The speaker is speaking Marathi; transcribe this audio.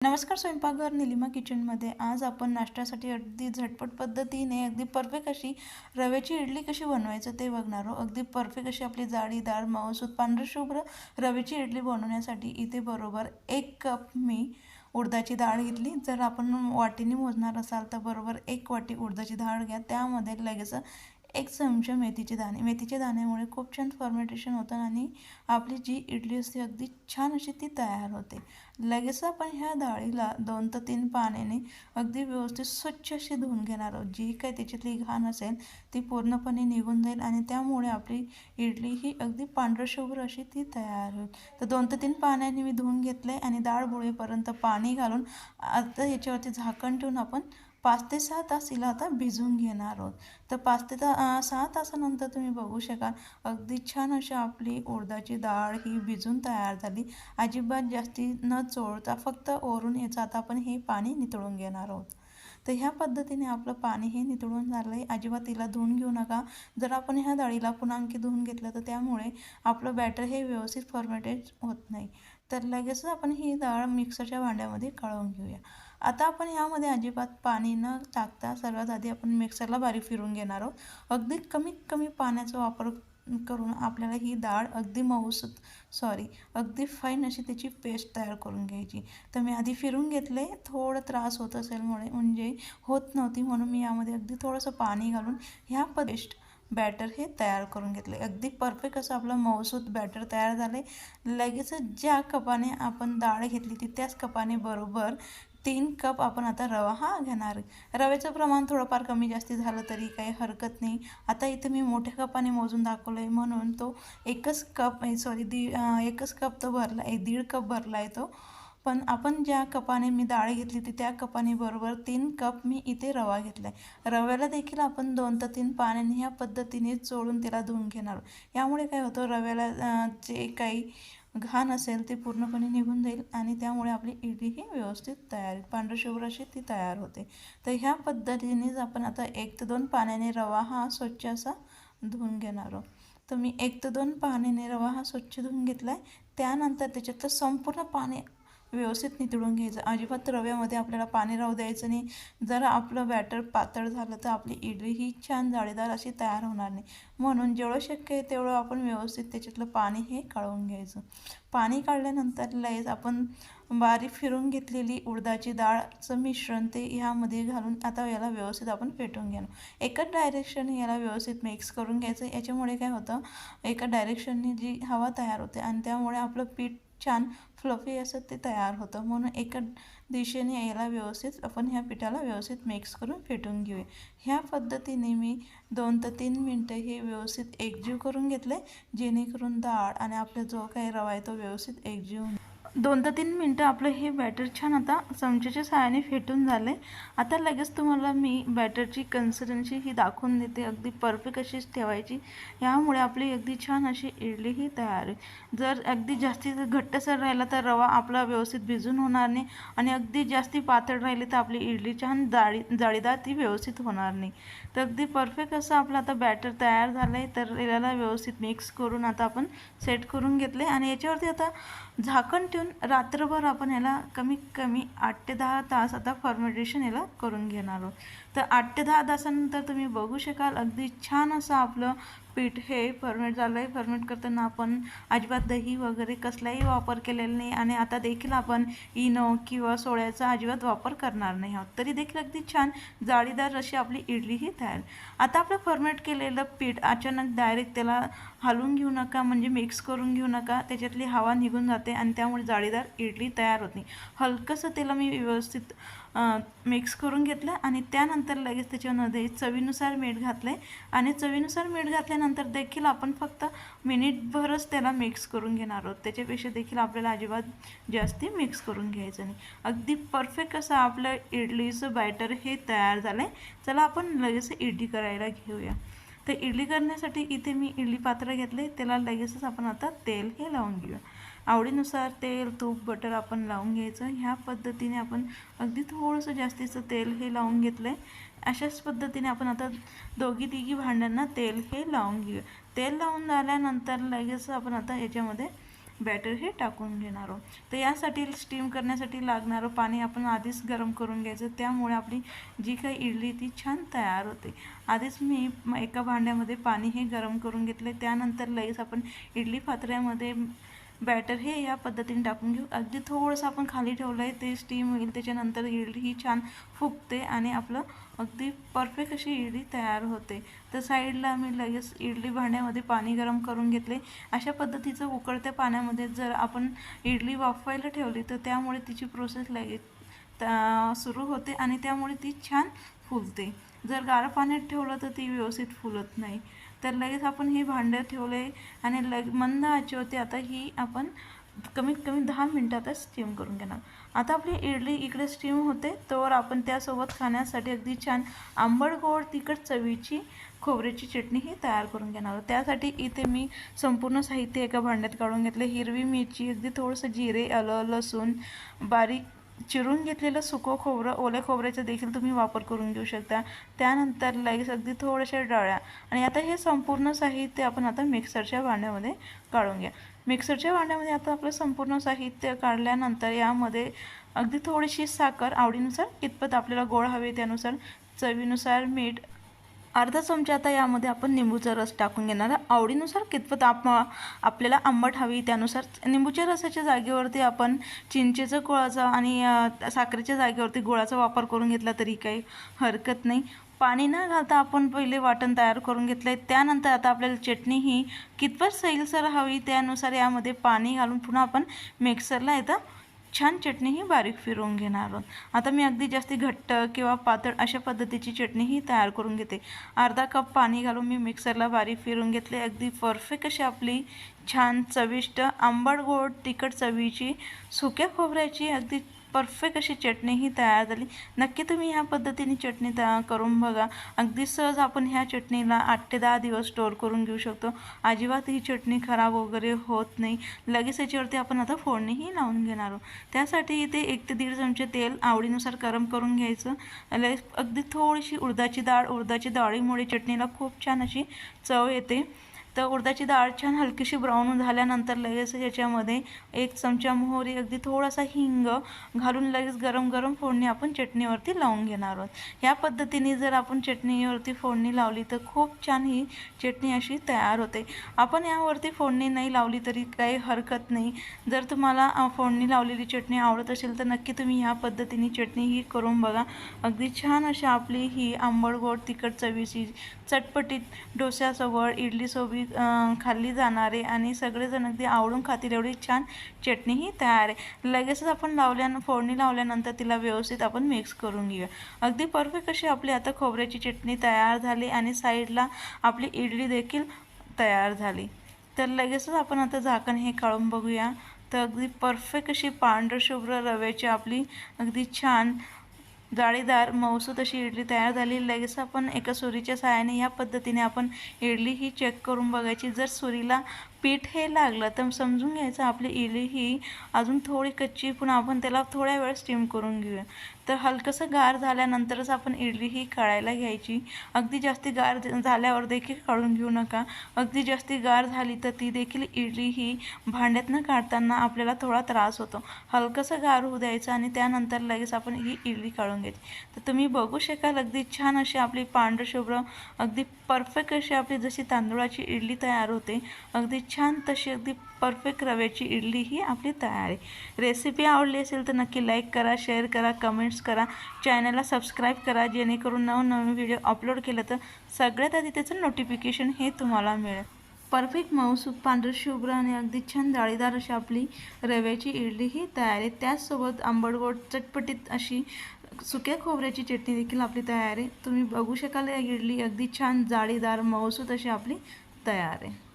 नमस्कार स्वयंपाकघर निलिमा किचनमध्ये. आज आपण नाश्त्यासाठी अगदी झटपट पद्धतीने अगदी परफेक्ट अशी रव्याची इडली कशी बनवायचं ते बघणार आहोत. अगदी परफेक्ट अशी आपली जाडी डाळ मऊसूत पांढरशुभ्र रव्याची इडली बनवण्यासाठी इथे बरोबर एक कप मी उडदाची डाळ घेतली. जर आपण वाटीने मोजणार असाल तर बरोबर एक वाटी उडदाची डाळ घ्या. त्यामध्ये लगेच एक चमचा मेथीचे दाणे. मेथीच्या दाण्यामुळे खूप छान फॉर्मेटेशन होतं आणि आपली जी इडली असते अगदी छान अशी ती तयार होते. लगेच आपण ह्या डाळीला दोन ते तीन पाण्याने अगदी व्यवस्थित स्वच्छ अशी धुवून घेणार आहोत. जी काही त्याच्यातली घाण असेल ती पूर्णपणे निघून जाईल आणि त्यामुळे आपली इडली ही अगदी पांढरशुभ्र अशी ती तयार होईल. तर दोन ते तीन पाण्याने मी धुवून घेतले आणि डाळ बुळेपर्यंत पाणी घालून आता ह्याच्यावरती झाकण ठेवून आपण पाच ते सहा तास हिला आता भिजवून घेणार आहोत. तर पाच ते ता सहा तासानंतर तुम्ही बघू शकाल अगदी छान अशी आपली उडदाची डाळ ही भिजून तयार झाली. अजिबात जास्ती न चोळता फक्त ओरून याचं आता आपण हे पाणी नितळून घेणार आहोत. तर ह्या पद्धतीने आपलं पाणी हे नितळून झालं आहे. अजिबात तिला धुवून घेऊ नका. जर आपण ह्या डाळीला पुन्हा आणखी धुवून घेतलं तर त्यामुळे आपलं बॅटर हे व्यवस्थित फॉर्मेटेड होत नाही. तर लगेचच आपण ही डाळ मिक्सरच्या भांड्यामध्ये काढून घेऊया. आता आपण ह्यामध्ये अजिबात पाणी न टाकता सर्वात आधी आपण मिक्सरला बारीक फिरून घेणार आहोत. अगदी कमीत कमी पाण्याचा वापर करून आपल्याला ही डाळ अगदी मऊस सॉरी अगदी फाईन अशी त्याची पेस्ट तयार करून घ्यायची. तर मी आधी फिरून घेतले थोडं त्रास होत असेल मुळे म्हणजे होत नव्हती म्हणून मी यामध्ये अगदी थोडंसं पाणी घालून ह्या पेस्ट बॅटर हे तयार करून घेतले. अगदी परफेक्ट असं आपलं मऊसूत बॅटर तयार झाले. लगेच ज्या कपाने आपण डाळ घेतली ती त्याच कपाने बरोबर तीन कप आपण आता रवा हा घेणार. रव्याचं प्रमाण थोडंफार कमी जास्ती झालं तरी काही हरकत नाही. आता इथं मी मोठ्या कपाने मोजून दाखवलं आहे म्हणून तो एकच कप सॉरी दी एकच कप तो भरला आहे दीड कप भरला आहे तो. पण आपण ज्या कपाने मी डाळ घेतली होती त्या कपाने बरोबर तीन कप मी इथे रवा घेतला आहे रव्याला देखील आपण दोन ते तीन पाण्याने ह्या पद्धतीने चोळून त्याला धुवून घेणार यामुळे काय होतं रव्याला जे काही घाण असेल ते पूर्णपणे निघून जाईल आणि त्यामुळे आपली इडली ही व्यवस्थित तयार पांढरशुभ्र अशी ती तयार होते. तर ह्या पद्धतीनेच आपण आता एक ते दोन पाण्याने रवा हा स्वच्छ असा धुवून घेणार आहोत. तर मी एक ते दोन पाण्याने रवा हा स्वच्छ धुवून घेतला आहे त्यानंतर त्याच्यातलं संपूर्ण पाणी व्यवस्थित नितळून घ्यायचं. अजिबात रव्यामध्ये आपल्याला पाणी राहू द्यायचं नाही. जर आपलं बॅटर पातळ झालं तर आपली इडली ही छान जाळीदार अशी तयार होणार नाही. म्हणून जेवढं शक्य आहे तेवढं आपण व्यवस्थित त्याच्यातलं पाणी हे काढून घ्यायचं. पाणी काढल्यानंतर लगेच आपण बारीक फिरून घेतलेली उडदाची डाळचं मिश्रण ते ह्यामध्ये घालून आता याला व्यवस्थित आपण फेटून घेणं एकच डायरेक्शन याला व्यवस्थित मिक्स करून घ्यायचं. याच्यामुळे काय होतं एका डायरेक्शनने जी हवा तयार होते आणि त्यामुळे आपलं पीठ छान फ्लफी असं ते तयार होतं. म्हणून एका दिशेने याला व्यवस्थित आपण ह्या पिठाला व्यवस्थित मिक्स करून फेटून घेऊया. ह्या पद्धतीने मी दोन ते तीन मिनटं हे व्यवस्थित एकजीव करून घेतले जेणेकरून डाळ आणि आपला जो काही रवा आहे तो व्यवस्थित एकजीव दोन ते तीन मिनटं आपलं हे बॅटर छान आता चमच्याच्या सहाय्याने फेटून झालं आहे आता लगेच तुम्हाला मी बॅटरची कन्सिस्टन्सी ही दाखवून देते. अगदी परफेक्ट अशीच ठेवायची. यामुळे आपली अगदी छान अशी इडली ही तयार आहे जर अगदी जास्ती घट्टसर राहिला तर रवा आपला व्यवस्थित भिजून होणार नाही आणि अगदी जास्ती पातळ राहिली तर आपली इडली छान जाळी जाळीदार ती व्यवस्थित होणार नाही. तर अगदी परफेक्ट असं आपलं आता बॅटर तयार झालं आहे तर याला व्यवस्थित मिक्स करून आता आपण सेट करून घेतले आणि याच्यावरती आता झाकण ठेवून रात्रभर आपण याला कमीत कमी आठ ते दहा तास आता फर्मेंटेशन याला करून घेणार आहोत. तर आठ ते दहा तासानंतर तुम्ही बघू शकाल. अगदी छान असं आपलं पीठ हे फर्मेट झालं आहे फर्मेट करताना आपण अजिबात दही वगैरे कसलाही वापर केलेला नाही आणि आता देखील आपण इनो किंवा सोळ्याचा अजिबात वापर करणार नाही आहोत. तरी देखील अगदी छान जाळीदार अशी आपली इडली ही तयार. आता आपलं फर्मेट केलेलं पीठ अचानक डायरेक्ट त्याला हलवून घेऊ नका म्हणजे मिक्स करून घेऊ नका. त्याच्यातली हवा निघून जाते आणि त्यामुळे जाळीदार इडली तयार होते हलकंसं त्याला मी व्यवस्थित मिक्स करून घेतलं आणि त्यानंतर लगेच त्याच्यामध्ये चवीनुसार मीठ घातलं आहे आणि चवीनुसार मीठ घातल्यानंतर देखील आपण फक्त मिनिटभरच त्याला मिक्स करून घेणार आहोत. त्याच्यापेक्षा देखील आपल्याला अजिबात जास्ती मिक्स करून घ्यायचं नाही. अगदी परफेक्ट असं आपलं इडलीचं बॅटर हे तयार झालं आहे चला आपण लगेच इडली करायला घेऊया. तर इडली करण्यासाठी इथे मी इडली पात्र घेतले त्याला लगेचच आपण आता तेल हे लावून घेऊया. आवडीनुसार तेल तूप बटर आपण लावून घ्यायचं. ह्या पद्धतीने आपण अगदी थोडंसं जास्तीचं तेल हे लावून घेतलं आहे अशाच पद्धतीने आपण आता दोघी तिघी भांड्यांना तेल हे लावून घेऊया. तेल लावून झाल्यानंतर लगेच आपण आता याच्यामध्ये बॅटर हे टाकून घेणार आहोत. तर यासाठी स्टीम करण्यासाठी लागणारं पाणी आपण आधीच गरम करून घ्यायचं. त्यामुळे आपली जी काही इडली ती छान तयार होते. आधीच मी एका भांड्यामध्ये पाणी हे गरम करून घेतले त्यानंतर लगेच आपण इडली पात्र्यामध्ये बॅटर हे या पद्धतीने टाकून घेऊ. अगदी थोडंसं आपण खाली ठेवलं आहे ते स्टीम होईल त्याच्यानंतर इडली ही छान फुगते आणि आपलं अगदी परफेक्ट अशी इडली तयार होते. तर साईडला मी लगेच इडली भांड्यामध्ये पाणी गरम करून घेतले. अशा पद्धतीचं उकळत्या पाण्यामध्ये जर आपण इडली वाफवायला ठेवली तर त्यामुळे तिची प्रोसेस लगेच सुरू होते आणि त्यामुळे ती छान फुलते. जर गार पाण्यात ठेवलं तर ती व्यवस्थित फुलत नाही. तर लगेच आपण हे भांडं ठेवले आणि लग मंद आचेवरती आता ही आपण कमीत कमी दहा मिनटातच स्टीम करून घेणार. आता आपली इडली इकडे स्टीम होते तर आपण त्यासोबत खाण्यासाठी अगदी छान आंबट गोड तिखट चवीची खोबऱ्याची चटणी ही तयार करून घेणार त्यासाठी इथे मी संपूर्ण साहित्य एका भांड्यात काढून घेतले. हिरवी मिरची अगदी थोडंसं जिरे आलं लसूण बारीक चिरून घेतलेलं सुकं खोबरं ओल्या खोबऱ्याचा देखील तुम्ही वापर करून घेऊ शकता. त्यानंतर लगेच अगदी थोड्याशा डाळ्या आणि आता हे संपूर्ण साहित्य आपण आता मिक्सरच्या भांड्यामध्ये काढून घ्या. मिक्सरच्या भांड्यामध्ये आता आपलं संपूर्ण साहित्य काढल्यानंतर यामध्ये अगदी थोडीशी साखर आवडीनुसार कितपत आपल्याला गोड हवे त्यानुसार चवीनुसार मीठ अर्धा चमचा आता यामध्ये आपण निंबूचा रस टाकून घेणार आवडीनुसार कितपत आप आपल्याला आंबट हवी त्यानुसार निंबूच्या रसाच्या जागेवरती आपण चिंचेचं गुळाचा आणि साखरेच्या जागेवरती गुळाचा वापर करून घेतला तरी काही हरकत नाही. पाणी न घालता आपण पहिले वाटण तयार करून घेतलं आहे त्यानंतर आता आपल्याला चटणी ही कितपत सैलसर हवी त्यानुसार यामध्ये पाणी घालून पुन्हा आपण मिक्सरला येतं छान चटणी ही बारीक फिरवून घेणार आहोत. आता मी अगदी जास्ती घट्ट किंवा पातळ अशा पद्धतीची चटणी ही तयार करून घेते. अर्धा कप पाणी घालून मी मिक्सरला बारीक फिरून घेतले. अगदी परफेक्ट अशी आपली छान चविष्ट आंबट गोड तिखट चवीची सुक्या खोबऱ्याची अगदी परफेक्ट अशी चटणीही तयार झाली. नक्की तुम्ही ह्या पद्धतीने चटणी तयार करून बघा. अगदी सहज आपण ह्या चटणीला आठ ते दहा दिवस स्टोअर करून घेऊ शकतो. अजिबात ही चटणी खराब वगैरे होत नाही. लगेच याच्यावरती आपण आता फोडणीही लावून घेणार आहोत. त्यासाठी इथे एक ते दीड चमचे तेल आवडीनुसार गरम करून घ्यायचं. लगेच अगदी थोडीशी उडदाची डाळ उडदाची डाळीमुळे चटणीला खूप छान अशी चव येते. तर उडदाची डाळ छान हलकीशी ब्राऊन झाल्यानंतर लगेच याच्यामध्ये एक चमचा मोहरी अगदी थोडासा हिंग घालून लगेच गरम गरम फोडणी आपण चटणीवरती लावून घेणार आहोत. या पद्धतीने जर आपण चटणीवरती फोडणी लावली तर खूप छान ही चटणी अशी तयार होते. आपण यावरती फोडणी नाही लावली तरी काही हरकत नाही. जर तुम्हाला फोडणी लावलेली चटणी आवडत असेल तर नक्की तुम्ही ह्या पद्धतीने चटणी ही करून बघा. अगदी छान अशी आपली ही आंबट गोड तिखट चवीची चटपटीत डोस्यासोबत इडलीसोबत खाल्ली जाणारे आणि सगळेजण अगदी आवडून खातील एवढी छान चटणीही तयार आहे. लगेचच आपण लावल्या फोडणी लावल्यानंतर तिला व्यवस्थित आपण मिक्स करून घेऊया. अगदी परफेक्ट अशी आपली आता खोबऱ्याची चटणी तयार झाली आणि साईडला आपली इडली देखील तयार झाली. तर लगेचच आपण आता झाकण हे काढून बघूया. तर अगदी परफेक्ट अशी पांढरशुभ्र रव्याची आपली अगदी छान जाळीदार मऊसूत अशी इडली तयार झाली. लगेच आपण एका सुरीच्या सहाय्याने या पद्धतीने आपण इडली ही चेक करून बघायची. जर सुरीला पीठ हे लागलं तर समजून घ्यायचं आपली इडली ही अजून थोडी कच्ची पुन्हा आपण त्याला थोड्या वेळ स्टीम करून घेऊया. तर हलकंसं गार झाल्यानंतरच आपण इडली ही काढायला घ्यायची. अगदी जास्ती गार झाल्यावर देखील काढून घेऊ नका. अगदी जास्ती गार झाली तर ती देखील इडली ही भांड्यातनं काढताना आपल्याला थोडा त्रास होतो. हलकंसं गार होऊ द्यायचं आणि त्यानंतर लगेच आपण ही इडली काढून घ्यायची. तर तुम्ही बघू शकाल अगदी छान अशी आपली पांढरशुभ्र अगदी परफेक्ट अशी आपली जशी तांदूळाची इडली तयार होते अगदी छान तशी अगदी परफेक्ट रव्याची इडली ही आपली तयार आहे. रेसिपी आवडली असेल तर नक्की लाईक करा शेअर करा कमेंट्स करा. चॅनलला सबस्क्राईब करा जेणेकरून नवनवीन व्हिडिओ अपलोड केलं तर सगळ्यात आधी त्याचं नोटिफिकेशन हे तुम्हाला मिळेल. परफेक्ट मऊसूप पांढर शुभ्र आणि अगदी छान जाळीदार अशी आपली रव्याची इडली ही तयार आहे. त्याचसोबत आंबडगोड चटपटीत अशी सुक्या खोबऱ्याची चटणी देखील आपली तयार आहे. तुम्ही बघू शकाल या इडली अगदी छान जाळीदार मऊसूत अशी आपली तयार आहे.